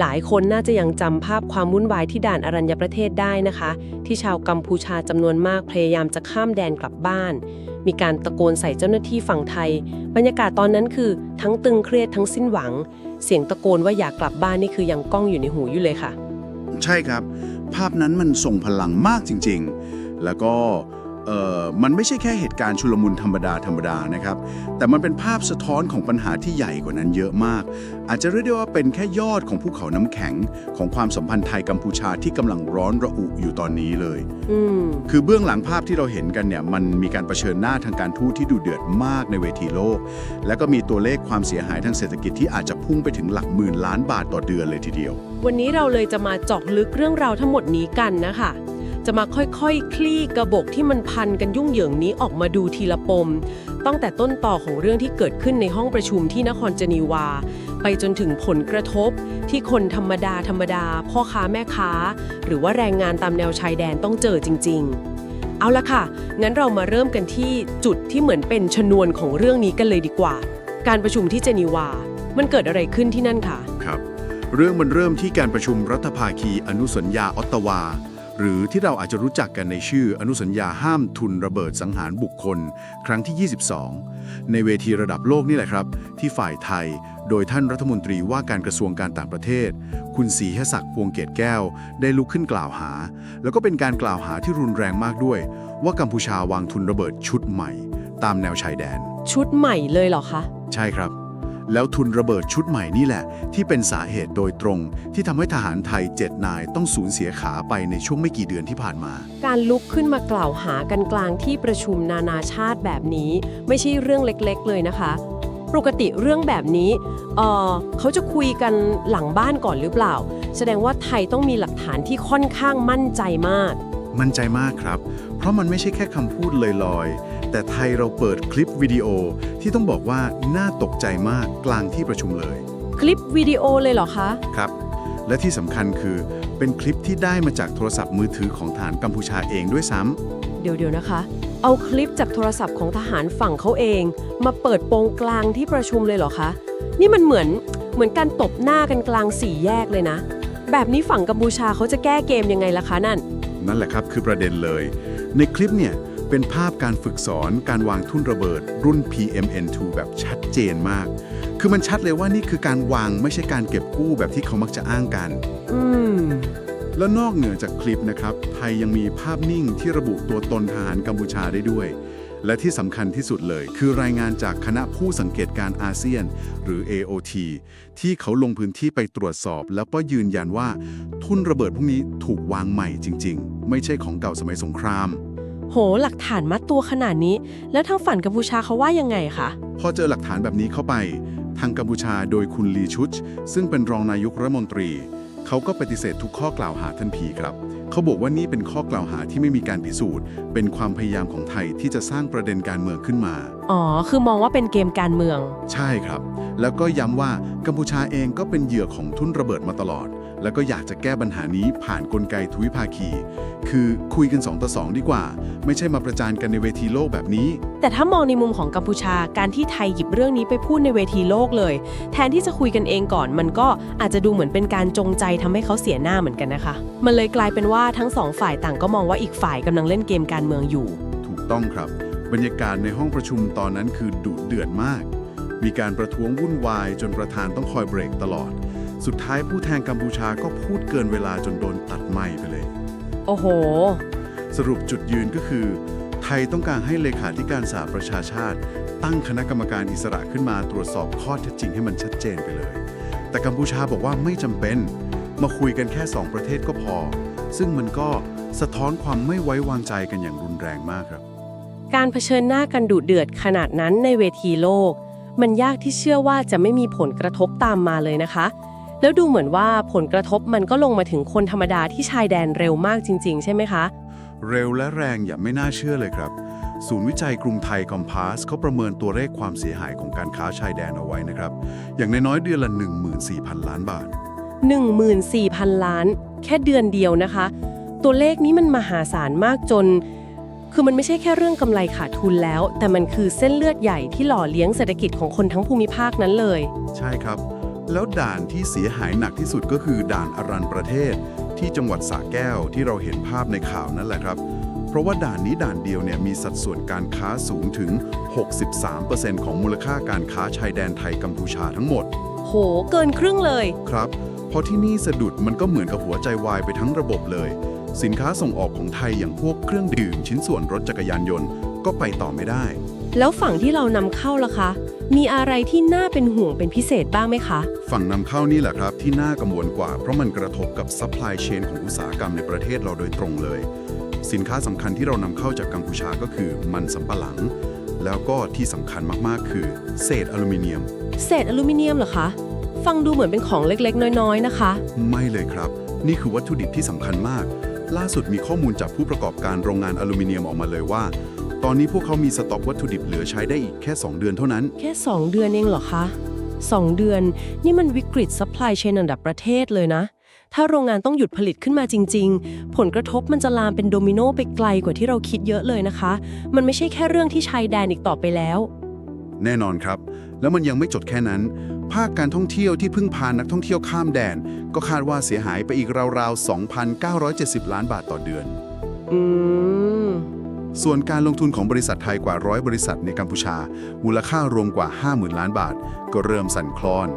หลายคนน่าจะยังจำภาพความวุ่นวายที่ด่านอรัญญประเทศได้นะคะ ที่ชาวกัมพูชาจำนวนมากพยายามจะข้ามแดนกลับบ้าน มีการตะโกนใส่เจ้าหน้าที่ฝั่งไทย บรรยากาศตอนนั้นคือ ทั้งตึงเครียดทั้งสิ้นหวัง เสียงตะโกนว่าอยากกลับบ้านนี่คือยังก้องอยู่ในหูอยู่เลยค่ะ ใช่ครับ ภาพนั้นมันส่งพลังมากจริง ๆ แล้วก็ เอ่อมันไม่ใช่แค่เหตุการณ์ชุลมุนธรรมดาธรรมดานะครับ แต่มันเป็นภาพสะท้อนของปัญหาที่ใหญ่กว่านั้นเยอะมาก อาจจะเรียกได้ว่าเป็นแค่ยอดของภูเขาน้ำแข็ง ของความสัมพันธ์ไทยกัมพูชาที่กำลังร้อนระอุอยู่ตอนนี้เลยอืมคือเบื้องหลังภาพที่เราเห็นกันเนี่ยมันมีการรเผชิญหน้าทางการทูตที่ดุเดือดมากในเวทีโลก แล้วก็มีตัวเลขความเสียหายทางเศรษฐกิจที่อาจจะพุ่งไปถึงหลักหมื่นล้านบาทต่อเดือนเลยทีเดียว วันนี้เราเลยจะมาเจาะลึกเรื่องราวทั้งหมดนี้กันนะคะ จะมาค่อยๆคคลี่กระบอกที่มันพันกันยุ่งเหยิงนี้ออกมาดูทีละปม ตั้งแต่ต้นต่อของเรื่องที่เกิดขึ้นในห้องประชุมที่นครเจนีวา ไปจนถึงผลกระทบ ที่คนธรรมดาธรรมดา พ่อค้าแม่ค้า หรือว่าแรงงานตามแนวชายแดนต้องเจอจริง ๆเอาละค่ะ งั้นเรามาเริ่มกันที่จุดที่เหมือนเป็นชนวนของเรื่องนี้กันเลยดีกว่า การประชุมที่เจนีวา มันเกิดอะไรขึ้นที่นั่นค่ะครับ เรื่องมันเริ่มที่การประชุมรัฐภาคีอนุสัญญาออตตาวา หรือที่เราอาจจะรู้จักกันในชื่ออนุสัญญาห้ามทุนระเบิดสังหารบุคคล ครั้งที่ 22 ในเวทีระดับโลกนี่แหละครับ ที่ฝ่ายไทย โดยท่านรัฐมนตรีว่าการกระทรวงการต่างประเทศ คุณศรีหศักดิ์พวงเกตแก้ว ได้ลุกขึ้นกล่าวหา แล้วก็เป็นการกล่าวหาที่รุนแรงมากด้วย ว่ากัมพูชาวางทุนระเบิดชุดใหม่ ตามแนวชายแดน ชุดใหม่เลยเหรอคะ ใช่ครับ แล้วทุนระเบิดชุดใหม่นี่แหละ ที่เป็นสาเหตุโดยตรง ที่ทำให้ทหารไทยเจ็ดนายต้องสูญเสียขาไปในช่วงไม่กี่เดือนที่ผ่านมา การลุกขึ้นมากล่าวหากันกลางที่ประชุมนานาชาติแบบนี้ ไม่ใช่เรื่องเล็กๆ เลยนะคะ ปกติเรื่องแบบนี้เอ่อเขาจะคุยกันหลังบ้านก่อนหรือเปล่า แสดงว่าไทยต้องมีหลักฐานที่ค่อนข้างมั่นใจมาก มั่นใจมากครับ เพราะมันไม่ใช่แค่คำพูดลอยๆ แต่ไทยเราเปิดคลิปวิดีโอที่ต้องบอกว่าน่าตกใจมากกลางที่ประชุมเลย คลิปวิดีโอเลยเหรอคะ ครับ และที่สำคัญคือเป็นคลิปที่ได้มาจากโทรศัพท์มือถือของฐานกัมพูชาเองด้วยซ้ำเดี๋ยวๆนะคะ เอาคลิปจากโทรศัพท์ของทหารฝั่งเขาเอง มาเปิดโปงกลางที่ประชุมเลยเหรอคะ นี่มันเหมือนเหมือนการตบหน้ากันกลางสี่แยกเลยนะ แบบนี้ฝั่งกัมพูชาเขาจะแก้เกมยังไงล่ะคะนั่น นั่นแหละครับคือประเด็นเลย ในคลิปเนี่ย เป็นภาพการฝึกสอนการวางทุ่นระเบิด รุ่น PMN2 แบบชัดเจนมาก คือมันชัดเลยว่านี่คือการวางไม่ใช่การเก็บกู้แบบที่เขามักจะอ้างกัน อืม แล้วนอกเหนือจากคลิปนะครับ ไทยยังมีภาพนิ่งที่ระบุตัวตนทหารกัมพูชาได้ด้วย และที่สำคัญที่สุดเลย คือรายงานจากคณะผู้สังเกตการณ์อาเซียน หรือ AOT ที่เขาลงพื้นที่ไปตรวจสอบ แล้วก็ยืนยันว่า ทุ่นระเบิดพวกนี้ถูกวางใหม่จริง ๆ ไม่ใช่ของเก่าสมัยสงคราม โห หลักฐานมัดตัวขนาดนี้ แล้วทางฝั่งกัมพูชาเขาว่ายังไงคะ พอเจอหลักฐานแบบนี้เข้าไป ทางกัมพูชาโดยคุณลีชุชซึ่งเป็นรองนายกรัฐมนตรี เขาก็ปฏิเสธทุกข้อกล่าวหาทันทีครับ เขาบอกว่านี่เป็นข้อกล่าวหาที่ไม่มีการพิสูจน์ เป็นความพยายามของไทยที่จะสร้างประเด็นการเมืองขึ้นมา อ๋อ คือมองว่าเป็นเกมการเมือง ใช่ครับ แล้วก็ย้ำว่ากัมพูชาเองก็เป็นเหยื่อของทุ่นระเบิดมาตลอด แล้วก็อยากจะแก้ปัญหานี้ผ่านนกลไกทวิภาคี คือคุยกัน 2 ต่อ 2 ดีกว่า ไม่ใช่มาประจานกันในเวทีโลกแบบนี้ แต่ถ้ามองในมุมของกัมพูชาการที่ไทยหยิบเรื่องนี้ไปพูดในเวทีโลกเลย แทนที่จะคุยกันเองก่อน มันก็อาจจะดูเหมือนเป็นการจงใจทำให้เขาเสียหน้าเหมือนกันนะคะ มันเลยกลายเป็นว่าทั้งสองฝ่ายต่างก็มองว่าอีกฝ่ายกำลังเล่นเกมการเมืองอยู่ ถูกต้องครับ บรรยากาศในห้องประชุมตอนนั้นคือดุเดือดมาก มีการประท้วงวุ่นวายจนประธานต้องคอยเบรกตลอด สุดท้ายผู้แทนกัมพูชาก็พูดเกินเวลาจนโดนตัดไมค์ไปเลย โอ้โห สรุปจุดยืนก็คือ ไทยต้องการให้เลขาธิการสหประชาชาติ ตั้งคณะกรรมการอิสระขึ้นมาตรวจสอบข้อเท็จจริงให้มันชัดเจนไปเลย แต่กัมพูชาบอกว่าไม่จำเป็น มาคุยกันแค่สองประเทศก็พอ ซึ่งมันก็สะท้อนความไม่ไว้วางใจกันอย่างรุนแรงมากครับ การเผชิญหน้ากันดุเดือดขนาดนั้นในเวทีโลก มันยากที่เชื่อว่าจะไม่มีผลกระทบตามมาเลยนะคะ แล้วดูเหมือนว่าผลกระทบมันก็ลงมาถึงคนธรรมดาที่ชายแดนเร็วมากจริง ๆ ใช่ไหมคะ เร็วและแรงอย่าไม่น่าเชื่อเลยครับ ศูนย์วิจัยกรุงไทยคอมพาสเขาประเมินตัวเลขความเสียหายของการค้าชายแดนเอาไว้นะครับ อย่างน้อยๆเดือนละ 14,000 ล้านบาท 14,000 ล้าน แค่เดือนเดียวนะคะ ตัวเลขนี้มันมหาศาลมากจน คือมันไม่ใช่แค่เรื่องกำไรขาดทุนแล้ว แต่มันคือเส้นเลือดใหญ่ที่หล่อเลี้ยงเศรษฐกิจของคนทั้งภูมิภาคนั้นเลย ใช่ครับ แล้วด่านที่เสียหายหนักที่สุดก็คือด่านอรันประเทศ ที่จังหวัดสระแก้วที่เราเห็นภาพในข่าวนั่นแหละครับ เพราะว่าด่านนี้ด่านเดียวเนี่ยมีสัดส่วนการค้าสูงถึง 63%ของมูลค่าการค้าชายแดนไทยกัมพูชาทั้งหมด โห เกินครึ่งเลย ครับพอที่นี่สะดุดมันก็เหมือนกับหัวใจวายไปทั้งระบบเลย สินค้าส่งออกของไทยอย่างพวกเครื่องดื่มชิ้นส่วนรถจักรยานยนต์ก็ไปต่อไม่ได้ แล้วฝั่งที่เรานำเข้าล่ะคะ มีอะไรที่น่าเป็นห่วงเป็นพิเศษบ้างไหมคะ ฝั่งนำเข้านี่แหละครับ ที่น่ากังวลกว่า เพราะมันกระทบกับซัพพลายเชนของอุตสาหกรรมในประเทศเราโดยตรงเลย สินค้าสำคัญที่เรานำเข้าจากกัมพูชาก็คือมันสำปะหลัง แล้วก็ที่สำคัญมากๆ คือเศษอลูมิเนียม เศษอลูมิเนียมเหรอคะ ฟังดูเหมือนเป็นของเล็กๆ น้อยๆ นะคะ ไม่เลยครับ นี่คือวัตถุดิบที่สำคัญมาก ล่าสุดมีข้อมูลจากผู้ประกอบการโรงงานอลูมิเนียมออกมาเลยว่า ตอนนี้พวกเขามีสต็อกวัตถุดิบเหลือใช้ได้อีกแค่ 2 เดือนเท่านั้น แค่ 2 เดือนเองเหรอคะ 2 เดือน นี่มันวิกฤตซัพพลายเชนอันดับประเทศเลยนะ ถ้าโรงงานต้องหยุดผลิตขึ้นมาจริง ๆ ผลกระทบมันจะลามเป็นโดมิโนไปไกลกว่าที่เราคิดเยอะเลยนะคะ มันไม่ใช่แค่เรื่องที่ชายแดนอีกต่อไปแล้ว แน่นอนครับ แล้วมันยังไม่จบแค่นั้น ภาคการท่องเที่ยวที่พึ่งพานักท่องเที่ยวข้ามแดน ก็คาดว่าเสียหายไปอีกราวๆ 2,970 ล้านบาทต่อเดือน อืม ส่วนการลงทุนของบริษัทไทยกว่าร้อยบริษัทในกัมพูชา มูลค่ารวมกว่า 50,000 ล้านบาท ก็เริ่มสั่นคลอน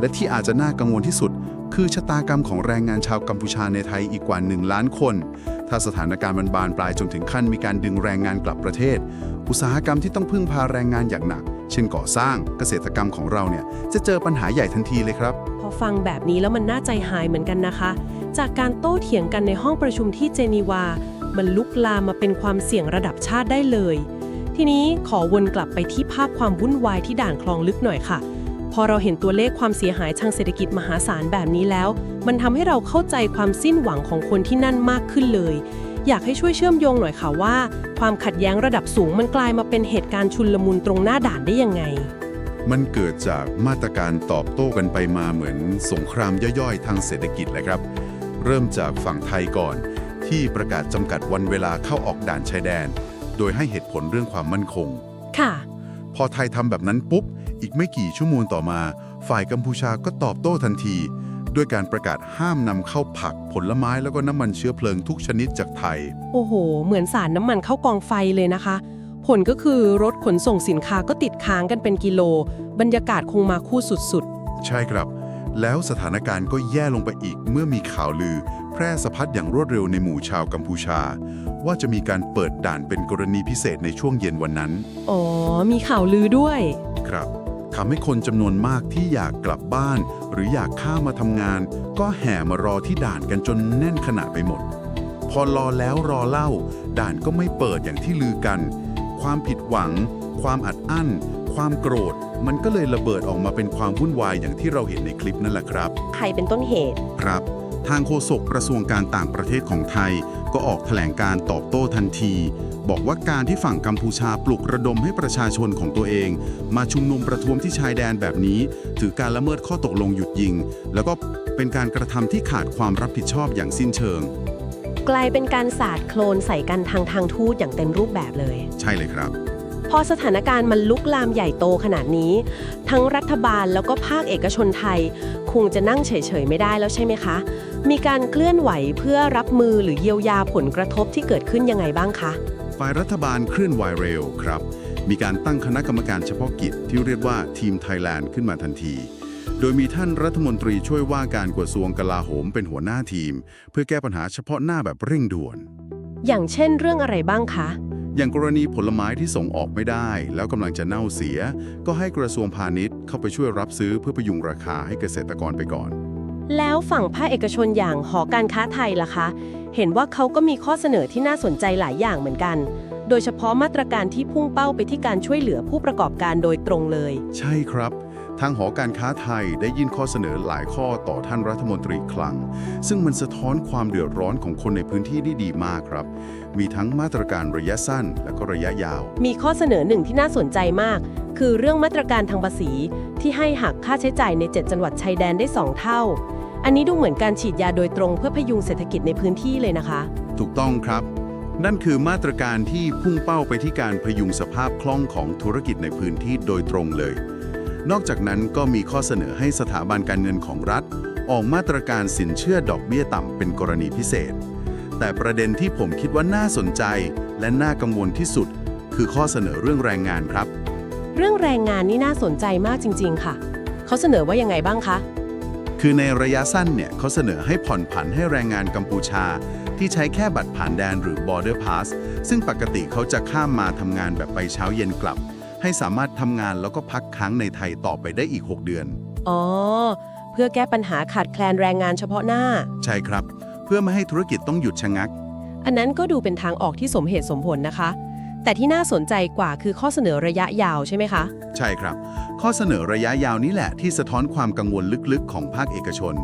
และที่อาจจะน่ากังวลที่สุด คือชะตากรรมของแรงงานชาวกัมพูชาในไทยอีกกว่า 1 ล้านคน ถ้าสถานการณ์มันบานปลายจนถึงขั้นมีการดึงแรงงานกลับประเทศ อุตสาหกรรมที่ต้องพึ่งพาแรงงานอย่างหนัก เช่นก่อสร้างเกษตรกรรมของเราเนี่ยจะเจอปัญหาใหญ่ทันทีเลยครับ พอฟังแบบนี้แล้วมันน่าใจหายเหมือนกันนะคะ จากการโต้เถียงกันในห้องประชุมที่เจนีวา มันลุกลามมาเป็นความเสี่ยงระดับชาติได้เลย ทีนี้ขอวนกลับไปที่ภาพความวุ่นวายที่ด่านคลองลึกหน่อยค่ะ พอเราเห็นตัวเลขความเสียหายทางเศรษฐกิจมหาศาลแบบนี้แล้ว มันทำให้เราเข้าใจความสิ้นหวังของคนที่นั่นมากขึ้นเลย อยากให้ช่วยเชื่อมโยงหน่อยค่ะว่า ความขัดแย้งระดับสูงมันกลายมาเป็นเหตุการณ์ชุนลมุนตรงหน้าด่านได้ยังไงมันเกิดจากมาตรการตอบโต้กันไปมาเหมือนสงครามย่อยๆ ทางเศรษฐกิจแหละครับ เริ่มจากฝั่งไทยก่อน ที่ประกาศจำกัดวันเวลาเข้าออกด่านชายแดน โดยให้เหตุผลเรื่องความมั่นคง ค่ะ พอไทยทำแบบนั้นปุ๊บ อีกไม่กี่ชั่วโมงต่อมา ฝ่ายกัมพูชาก็ตอบโต้ทันที ด้วยการประกาศห้ามนำเข้าผักผลไม้แล้วก็น้ำมันเชื้อเพลิงทุกชนิดจากไทย โอ้โห เหมือนสารน้ำมันเข้ากองไฟเลยนะคะ ผลก็คือรถขนส่งสินค้าก็ติดค้างกันเป็นกิโล บรรยากาศคงมาคู่สุดใช่ครับ แล้วสถานการณ์ก็แย่ลงไปอีกเมื่อมีข่าวลือ แพร่สะพัดอย่างรวดเร็วในหมู่ชาวกัมพูชา ว่าจะมีการเปิดด่านเป็นกรณีพิเศษในช่วงเย็นวันนั้นๆอ๋อ มีข่าวลือด้วย ครับทำให้คนจำนวนมากที่อยากกลับบ้าน หรืออยากข้ามมาทำงาน ก็แห่มารอที่ด่านกันจนแน่นขนาดไปหมด พอรอแล้วรอเล่า ด่านก็ไม่เปิดอย่างที่ลือกัน ความผิดหวัง ความอัดอั้น ความโกรธ มันก็เลยระเบิดออกมาเป็นความวุ่นวายอย่างที่เราเห็นในคลิปนั่นแหละครับ ใครเป็นต้นเหตุ ครับ ทางโฆษกกระทรวงการต่างประเทศของไทย ก็ออกแถลงการตอบโต้ทันที บอกว่าการที่ฝั่งกัมพูชาปลุกระดมให้ประชาชนของตัวเอง มาชุมนุมประท้วงที่ชายแดนแบบนี้ ถือการละเมิดข้อตกลงหยุดยิง แล้วก็เป็นการกระทำที่ขาดความรับผิดชอบอย่างสิ้นเชิง กลายเป็นการสาดโคลนใส่กันทางทางทูตอย่างเต็มรูปแบบเลย ใช่เลยครับ พอสถานการณ์มันลุกลามใหญ่โตขนาดนี้ ทั้งรัฐบาลแล้วก็ภาคเอกชนไทย คงจะนั่งเฉยๆไม่ได้แล้วใช่ไหมคะ มีการเคลื่อนไหวเพื่อรับมือหรือเยียวยาผลกระทบที่เกิดขึ้นยังไงบ้างคะ ฝ่ายรัฐบาลเคลื่อนไหวเร็วครับ มีการตั้งคณะกรรมการเฉพาะกิจที่เรียกว่าทีมไทยแลนด์ขึ้นมาทันที โดยมีท่านรัฐมนตรีช่วยว่าการกระทรวงกลาโหมเป็นหัวหน้าทีม เพื่อแก้ปัญหาเฉพาะหน้าแบบเร่งด่วน อย่างเช่นเรื่องอะไรบ้างคะ อย่างกรณีผลไม้ที่ส่งออกไม่ได้ แล้วกำลังจะเน่าเสีย ก็ให้กระทรวงพาณิชย์เข้าไปช่วยรับซื้อเพื่อพยุงราคาให้เกษตรกรไปก่อน แล้วฝั่งภาคเอกชนอย่างหอการค้าไทยล่ะคะ เห็นว่าเขาก็มีข้อเสนอที่น่าสนใจหลายอย่างเหมือนกัน โดยเฉพาะมาตรการที่พุ่งเป้าไปที่การช่วยเหลือผู้ประกอบการโดยตรงเลย ใช่ครับ ทางหอการค้าไทยได้ยื่นข้อเสนอหลายข้อต่อท่านรัฐมนตรีคลัง ซึ่งมันสะท้อนความเดือดร้อนของคนในพื้นที่ได้ดีมากครับ มีทั้งมาตรการระยะสั้นและก็ระยะยาว มีข้อเสนอหนึ่งที่น่าสนใจมาก คือเรื่องมาตรการทางภาษี ที่ให้หักค่าใช้จ่ายใน 7 จังหวัดชายแดนได้ 2 เท่า อันนี้ดูเหมือนการฉีดยาโดยตรงเพื่อพยุงเศรษฐกิจในพื้นที่เลยนะคะ ถูกต้องครับนั่นคือมาตรการที่พุ่งเป้าไปที่การพยุงสภาพคล่องของธุรกิจในพื้นที่โดยตรงเลย นอกจากนั้นก็มีข้อเสนอให้สถาบันการเงินของรัฐ ออกมาตรการสินเชื่อดอกเบี้ยต่ำเป็นกรณีพิเศษ แต่ประเด็นที่ผมคิดว่าน่าสนใจและน่ากังวลที่สุด คือข้อเสนอเรื่องแรงงานครับ เรื่องแรงงานนี่น่าสนใจมากจริง ๆ ค่ะ เขาเสนอว่ายังไงบ้างคะ คือในระยะสั้นเนี่ยเขาเสนอให้ผ่อนผันให้แรงงานกัมพูชา ที่ใช้แค่บัตรผ่านแดนหรือ border pass ซึ่งปกติเขาจะข้ามมาทำงานแบบไปเช้าเย็นกลับ ให้สามารถทำงานแล้วก็พักค้างในไทยต่อไปได้อีก 6 เดือน อ๋อ เพื่อแก้ปัญหาขาดแคลนแรงงานเฉพาะหน้า ใช่ครับ เพื่อไม่ให้ธุรกิจต้องหยุดชะงัก อันนั้นก็ดูเป็นทางออกที่สมเหตุสมผลนะคะ แต่ที่น่าสนใจกว่าคือข้อเสนอระยะยาวใช่ไหมคะ ใช่ครับ ข้อเสนอระยะยาวนี้แหละที่สะท้อนความกังวลลึกๆ ของภาคเอกชน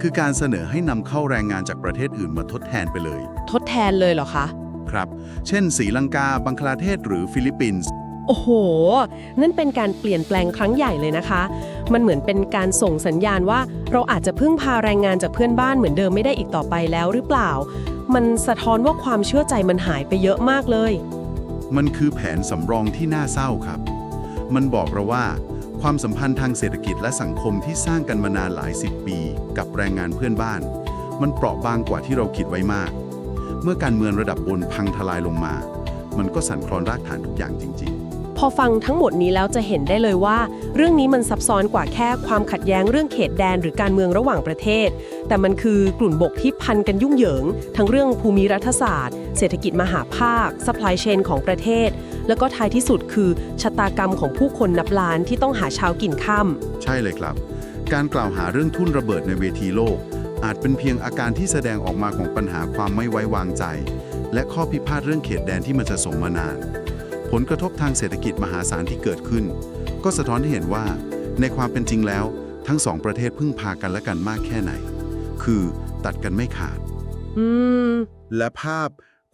คือการเสนอให้นำเข้าแรงงานจากประเทศอื่นมาทดแทนไปเลย ทดแทนเลยเหรอคะ ครับ เช่นศรีลังกา บังคลาเทศ หรือฟิลิปปินส์ โอ้โห นั่นเป็นการเปลี่ยนแปลงครั้งใหญ่เลยนะคะ มันเหมือนเป็นการส่งสัญญาณว่าเราอาจจะพึ่งพาแรงงานจากเพื่อนบ้านเหมือนเดิมไม่ได้อีกต่อไปแล้วหรือเปล่า มันสะท้อนว่าความเชื่อใจมันหายไปเยอะมากเลย มันคือแผนสำรองที่น่าเศร้าครับ มันบอกเราว่า ความสัมพันธ์ทางเศรษฐกิจและสังคมที่สร้างกันมานานหลายสิบปี กับแรงงานเพื่อนบ้าน มันเปราะบางกว่าที่เราคิดไว้มาก เมื่อการเมืองระดับบนพังทลายลงมา มันก็สั่นคลอนรากฐานทุกอย่างจริง พอฟังทั้งหมดนี้แล้วจะเห็นได้เลยว่า เรื่องนี้มันซับซ้อนกว่าแค่ความขัดแย้งเรื่องเขตแดนหรือการเมืองระหว่างประเทศ แต่มันคือกลุ่นบกที่พันกันยุ่งเหยิง ทั้งเรื่องภูมิรัฐศาสตร์ เศรษฐกิจมหาภาค supply chain ของประเทศ แล้วก็ท้ายที่สุดคือชะตากรรมของผู้คนนับล้านที่ต้องหาเช้ากินค่ำใช่เลยครับ การกล่าวหาเรื่องทุ่นระเบิดในเวทีโลก อาจเป็นเพียงอาการที่แสดงออกมาของปัญหาความไม่ไว้วางใจ และข้อพิพาทเรื่องเขตแดนที่มันจะส่งมานาน ผลกระทบทางเศรษฐกิจมหาศาลที่เกิดขึ้น ก็สะท้อนให้เห็นว่า ในความเป็นจริงแล้ว ทั้งสองประเทศพึ่งพากันและกันมากแค่ไหน คือตัดกันไม่ขาด อืม และภาพ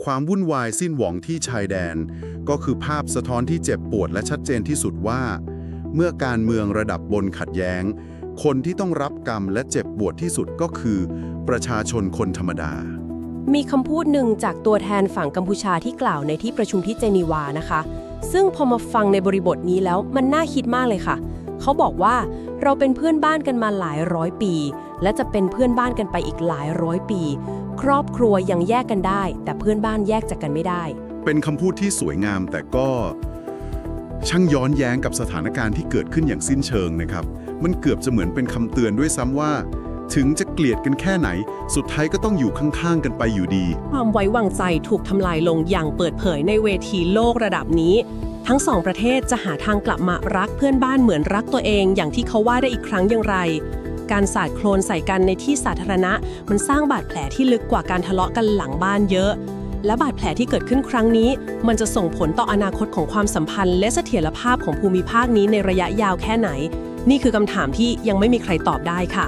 ความวุ่นวายสิ้นหวังที่ชายแดน ก็คือภาพสะท้อนที่เจ็บปวดและชัดเจนที่สุดว่า เมื่อการเมืองระดับบนขัดแย้ง คนที่ต้องรับกรรมและเจ็บปวดที่สุดก็คือ ประชาชนคนธรรมดา มีคำพูดหนึ่งจากตัวแทนฝั่งกัมพูชาที่กล่าวในที่ประชุมที่เจนีวานะคะ ซึ่งพอมาฟังในบริบทนี้แล้วมันน่าคิดมากเลยค่ะ เขาบอกว่าเราเป็นเพื่อนบ้านกันมาหลายร้อยปี และจะเป็นเพื่อนบ้านกันไปอีกหลายร้อยปี ครอบครัวยังแยกกันได้ แต่เพื่อนบ้านแยกจากกันไม่ได้ เป็นคำพูดที่สวยงามแต่ก็ช่างย้อนแย้งกับสถานการณ์ที่เกิดขึ้นอย่างสิ้นเชิงนะครับ มันเกือบจะเหมือนเป็นคำเตือนด้วยซ้ำว่า ถึงจะเกลียดกันแค่ไหน สุดท้ายก็ต้องอยู่ข้างๆกันไปอยู่ดี ความไว้วางใจถูกทำลายลงอย่างเปิดเผยในเวทีโลกระดับนี้ ทั้งสองประเทศจะหาทางกลับมารักเพื่อนบ้านเหมือนรักตัวเอง อย่างที่เขาว่าได้อีกครั้งอย่างไร การสาดโคลนใส่กันในที่สาธารณะ มันสร้างบาดแผลที่ลึกกว่าการทะเลาะกันหลังบ้านเยอะ และบาดแผลที่เกิดขึ้นครั้งนี้ มันจะส่งผลต่ออนาคตของความสัมพันธ์ และเสถียรภาพของภูมิภาคนี้ในระยะยาวแค่ไหน นี่คือคำถามที่ยังไม่มีใครตอบได้ค่ะ